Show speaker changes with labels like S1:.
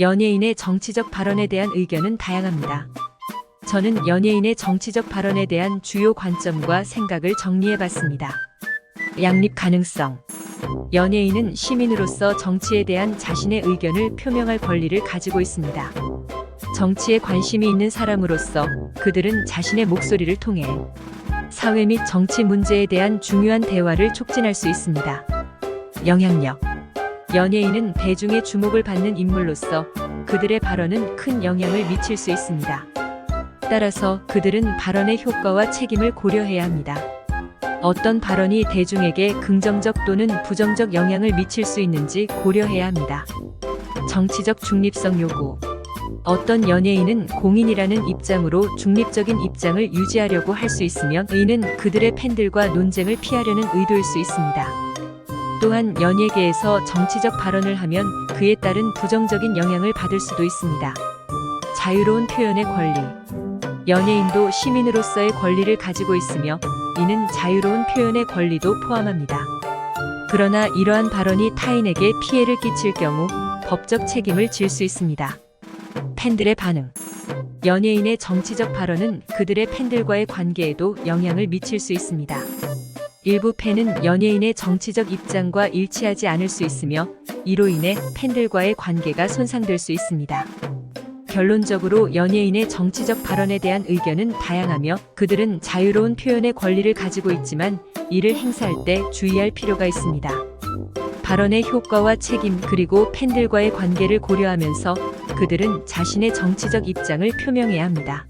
S1: 연예인의 정치적 발언에 대한 의견은 다양합니다. 저는 연예인의 정치적 발언에 대한 주요 관점과 생각을 정리해 봤습니다. 양립 가능성. 연예인은 시민으로서 정치에 대한 자신의 의견을 표명할 권리를 가지고 있습니다. 정치에 관심이 있는 사람으로서 그들은 자신의 목소리를 통해 사회 및 정치 문제에 대한 중요한 대화를 촉진할 수 있습니다. 영향력. 연예인은 대중의 주목을 받는 인물로서 그들의 발언은 큰 영향을 미칠 수 있습니다. 따라서 그들은 발언의 효과와 책임을 고려해야 합니다. 어떤 발언이 대중에게 긍정적 또는 부정적 영향을 미칠 수 있는지 고려해야 합니다. 정치적 중립성 요구. 어떤 연예인은 공인이라는 입장으로 중립적인 입장을 유지하려고 할 수 있으며 이는 그들의 팬들과 논쟁을 피하려는 의도일 수 있습니다. 또한 연예계에서 정치적 발언을 하면 그에 따른 부정적인 영향을 받을 수도 있습니다. 자유로운 표현의 권리. 연예인도 시민으로서의 권리를 가지고 있으며 이는 자유로운 표현의 권리도 포함합니다. 그러나 이러한 발언이 타인에게 피해를 끼칠 경우 법적 책임을 질 수 있습니다. 팬들의 반응. 연예인의 정치적 발언은 그들의 팬들과의 관계에도 영향을 미칠 수 있습니다. 일부 팬은 연예인의 정치적 입장과 일치하지 않을 수 있으며 이로 인해 팬들과의 관계가 손상될 수 있습니다. 결론적으로 연예인의 정치적 발언에 대한 의견은 다양하며 그들은 자유로운 표현의 권리를 가지고 있지만 이를 행사할 때 주의할 필요가 있습니다. 발언의 효과와 책임 그리고 팬들과의 관계를 고려하면서 그들은 자신의 정치적 입장을 표명해야 합니다.